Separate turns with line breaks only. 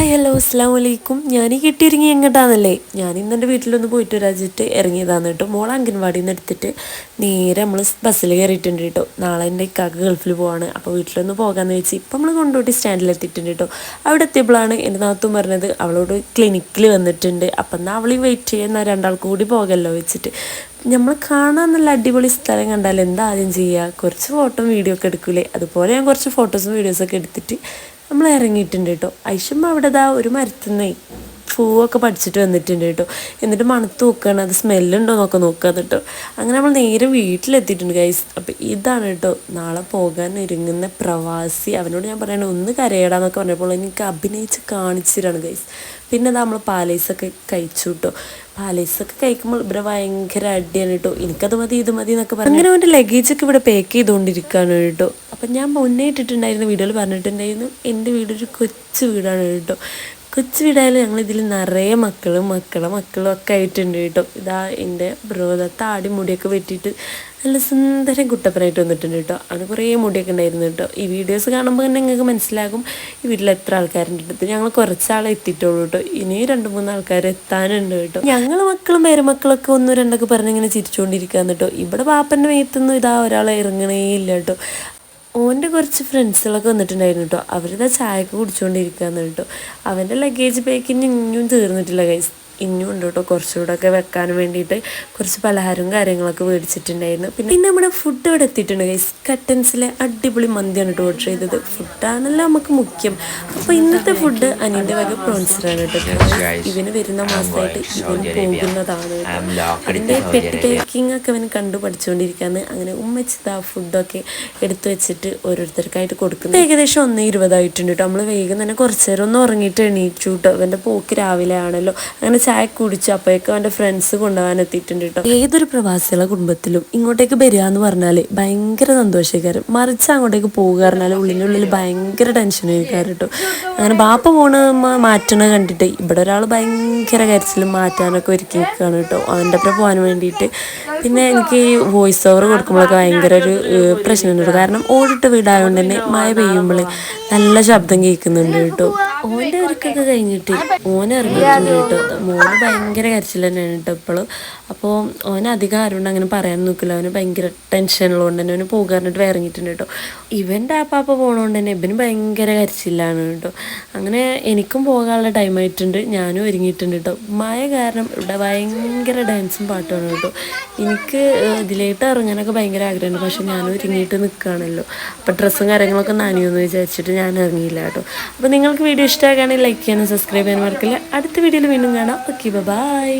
Hi hello അസ്സാം വലൈക്കും ഞാൻ ഈ കെട്ടിയിറങ്ങി ഞാൻ ഇന്ന് എന്റെ വീട്ടിലൊന്ന് പോയിട്ട് വരാച്ചിട്ട് ഇറങ്ങിയതാണ് കേട്ടോ. മോൾ അംഗൻവാടിയിൽ നിന്ന് എടുത്തിട്ട് നേരെ നമ്മൾ ബസ്സിൽ കയറിയിട്ടുണ്ട് കേട്ടോ. നാളെ എന്റെ ഇക്കാക്ക് ഗൾഫിൽ പോവാണ്. അപ്പോൾ വീട്ടിലൊന്ന് പോകാമെന്ന് വെച്ച് ഇപ്പം നമ്മൾ കൊണ്ടുപോയിട്ട് സ്റ്റാൻഡിൽ എത്തിയിട്ടുണ്ട് കേട്ടോ. അവിടെ എത്തിയപ്പോഴാണ് എന്റെ നാത്തും പറഞ്ഞത് അവളോട് ക്ലിനിക്കിൽ വന്നിട്ടുണ്ട്. അപ്പം എന്നാൽ അവൾ വെയിറ്റ് ചെയ്യുന്ന രണ്ടാൾക്ക് കൂടി പോകല്ലോ വെച്ചിട്ട്. നമ്മൾ കാണാൻ നല്ല അടിപൊളി സ്ഥലം കണ്ടാൽ എന്താ ആദ്യം ചെയ്യുക കുറച്ച് ഫോട്ടോ വീഡിയോ ഒക്കെ എടുക്കൂലേ? അതുപോലെ ഞാൻ കുറച്ച് ഫോട്ടോസും വീഡിയോസൊക്കെ എടുത്തിട്ട് നമ്മൾ ഇറങ്ങിയിട്ടുണ്ട് കേട്ടോ. ഐഷമ്മ അവിടെ ഒരു മരത്തുനിന്നേ പൂവൊക്കെ പഠിച്ചിട്ട് വന്നിട്ടുണ്ട് കേട്ടോ. എന്നിട്ട് മണത്ത് നോക്കുകയാണ്. അത് സ്മെല്ലുണ്ടോ എന്നൊക്കെ നോക്കുക കേട്ടോ. അങ്ങനെ നമ്മൾ നേരെ വീട്ടിലെത്തിയിട്ടുണ്ട് ഗൈസ് അപ്പം ഇതാണ് കേട്ടോ. നാളെ പോകാൻ ഒരുങ്ങുന്ന പ്രവാസി. അവനോട് ഞാൻ പറയണ ഒന്ന് കരയടാന്നൊക്കെ പറഞ്ഞപ്പോൾ എനിക്ക് അഭിനയിച്ച് കാണിച്ചിട്ടാണ് ഗൈസ് പിന്നെ നമ്മൾ പാലൈസൊക്കെ കഴിച്ചു കേട്ടോ. പാലൈസൊക്കെ കഴിക്കുമ്പോൾ ഇവിടെ ഭയങ്കര അടിയാണ് കേട്ടോ. എനിക്കത് മതി ഇത് മതി എന്നൊക്കെ പറഞ്ഞു അങ്ങനെ അവന്റെ ലഗേജൊക്കെ ഇവിടെ പാക്ക് ചെയ്തുകൊണ്ടിരിക്കുകയാണ് കേട്ടോ. അപ്പം ഞാൻ മുന്നേ ഇട്ടിട്ടുണ്ടായിരുന്ന വീഡിയോയിൽ പറഞ്ഞിട്ടുണ്ടായിരുന്നു എന്റെ വീടൊരു കൊച്ചു വീടാണ് കേട്ടോ. കൊച്ചു വീടായാലും ഞങ്ങൾ ഇതിൽ നിറയെ മക്കളും മക്കളെ മക്കളും ഒക്കെ ആയിട്ടുണ്ട് കേട്ടോ. ഇതാ എന്റെ ബ്രോത താടി മുടിയൊക്കെ വെട്ടിയിട്ട് നല്ല സുന്ദരം കുട്ടപ്പനായിട്ട് വന്നിട്ടുണ്ട് കേട്ടോ. അവിടെ കുറേ മുടിയൊക്കെ ഉണ്ടായിരുന്നു കേട്ടോ. ഈ വീഡിയോസ് കാണുമ്പോൾ തന്നെ നിങ്ങൾക്ക് മനസ്സിലാകും ഈ വീട്ടിൽ എത്ര ആൾക്കാരുണ്ട് കേട്ടോ. ഞങ്ങൾ കുറച്ചാളെ എത്തിയിട്ടുള്ളൂ കേട്ടോ. ഇനി രണ്ട് മൂന്ന് ആൾക്കാർ എത്താനുണ്ട് കേട്ടോ. ഞങ്ങൾ മക്കളും പേരമക്കളൊക്കെ ഒന്നും രണ്ടൊക്കെ പറഞ്ഞിങ്ങനെ ചിരിച്ചുകൊണ്ടിരിക്കുകയാണ് കേട്ടോ. ഇവിടെ പാപ്പന്റെ മേത്തൊന്നും ഇതാ ഒരാളെ ഇറങ്ങണേ ഇല്ല കേട്ടോ. ഓന്റെ കുറച്ച് ഫ്രണ്ട്സുകളൊക്കെ വന്നിട്ടുണ്ടായിരുന്നു കേട്ടോ. അവരിതാ ചായയൊക്കെ കുടിച്ചുകൊണ്ടിരിക്കുകയെന്ന് കേട്ടോ അവന്റെ ലഗേജ് പാക്കിന് ഇനിയും തീർന്നിട്ടില്ല കൈസ് ഇനിയും ഉണ്ട് കേട്ടോ. കുറച്ചുകൂടെ ഒക്കെ വെക്കാൻ വേണ്ടിയിട്ട് കുറച്ച് പലഹാരവും കാര്യങ്ങളൊക്കെ മേടിച്ചിട്ടുണ്ടായിരുന്നു. പിന്നെ പിന്നെ നമ്മുടെ ഫുഡ് ഇവിടെ എത്തിയിട്ടുണ്ട് ഗൈസ് കട്ടൻസിലെ അടിപൊളി മന്തിയാണ് കേട്ടോ ഓർഡർ ചെയ്തത്. ഫുഡാണല്ലോ നമുക്ക് മുഖ്യം. അപ്പോൾ ഇന്നത്തെ ഫുഡ് അനിയന്റെ വക പ്രോൺസറാണ് കേട്ടോ. ഇവന് വരുന്ന മാസമായിട്ട് ഇവന് പോകുന്നതാണ് അതിന്റെ പെട്ടി പാക്കിംഗ് ഒക്കെ അവന് കണ്ടു പഠിച്ചുകൊണ്ടിരിക്കുകയാണ് അങ്ങനെ ഉമ്മച്ചിതാ ഫുഡൊക്കെ എടുത്തു വെച്ചിട്ട് ഓരോരുത്തർക്കായിട്ട് കൊടുക്കുന്നത് ഏകദേശം ഒന്ന് ഇരുപതായിട്ടുണ്ട് കേട്ടോ. നമ്മൾ വേഗം തന്നെ കുറച്ച് നേരം ഒന്ന് ഉറങ്ങിയിട്ട് എണീച്ചു കേട്ടോ. അവന്റെ പോക്ക് രാവിലെ ആണല്ലോ. അങ്ങനെ ചായ കുടിച്ചു അപ്പോഴേക്കും അവന്റെ ഫ്രണ്ട്സ് കൊണ്ടുപോകാൻ എത്തിയിട്ടുണ്ട് കേട്ടോ ഏതൊരു പ്രവാസികളെ കുടുംബത്തിലും ഇങ്ങോട്ടേക്ക് വരിക എന്ന് പറഞ്ഞാൽ ഭയങ്കര സന്തോഷക്കാരും. മറിച്ച് അങ്ങോട്ടേക്ക് പോകുക പറഞ്ഞാൽ ഉള്ളിന്റെ ഉള്ളിൽ ഭയങ്കര ടെൻഷൻ ടെൻഷനായിരിക്കാറ് കേട്ടോ അങ്ങനെ ബാപ്പ പോണ മാറ്റണ കണ്ടിട്ട് ഇവിടെ ഒരാൾ ഭയങ്കര കരച്ചിലും മാറ്റാനൊക്കെ ഒരുക്കി നിൽക്കുകയാണ് കേട്ടോ അവന്റെ ഒപ്പം പോകാൻ വേണ്ടിയിട്ട്. പിന്നെ എനിക്ക് ഈ വോയിസ് ഓവർ കൊടുക്കുമ്പോഴൊക്കെ ഭയങ്കര ഒരു പ്രശ്നമുണ്ട് കാരണം ഓടിട്ട് വീടായതുകൊണ്ട് തന്നെ മഴ പെയ്യുമ്പോൾ നല്ല ശബ്ദം കേൾക്കുന്നുണ്ട് കേട്ടോ ഓന്റെ ഒരുക്കൊക്കെ കഴിഞ്ഞിട്ട് ഓൻ ഇറങ്ങിയിട്ടുണ്ട് കേട്ടോ. മോന് ഭയങ്കര കരച്ചിൽ തന്നെയാണ് കേട്ടോ ഇപ്പോഴും അപ്പോൾ ഓൻ അധികം ആരോണ്ട് അങ്ങനെ പറയാൻ നോക്കില്ല അവന് ഭയങ്കര ടെൻഷനുള്ളതുകൊണ്ട് തന്നെ അവന് പോകാറിട്ട് ഇറങ്ങിയിട്ടുണ്ട് കേട്ടോ. ഇവന്റെ ആ പാപ്പ പോകണോണ്ട് തന്നെ ഇവന് ഭയങ്കര കരച്ചില്ലാണ് കേട്ടോ. അങ്ങനെ എനിക്കും പോകാനുള്ള ടൈം ആയിട്ടുണ്ട്. ഞാനും ഒരുങ്ങിയിട്ടുണ്ട് കേട്ടോ. മഴ കാരണം ഇവിടെ ഭയങ്കര ഡാൻസും പാട്ടുമാണ് കേട്ടോ. എനിക്ക് ഇതിലേട്ട് ഇറങ്ങാനൊക്കെ ഭയങ്കര ആഗ്രഹമുണ്ട്. പക്ഷെ ഞാൻ ഒരുങ്ങിയിട്ട് നിൽക്കുകയാണല്ലോ അപ്പോൾ ഡ്രസ്സും കാര്യങ്ങളൊക്കെ നനയുമെന്ന് വിചാരിച്ചിട്ട് ഞാൻ ഇറങ്ങിയില്ല കേട്ടോ. അപ്പോൾ നിങ്ങൾക്ക് വീഡിയോ ഇഷ്ടമാകുകയാണെങ്കിൽ ലൈക്ക് ചെയ്യാനും സബ്സ്ക്രൈബ് ചെയ്യാനും മറക്കില്ല. അടുത്ത വീഡിയോയിൽ വീണ്ടും കാണാം. Okay bye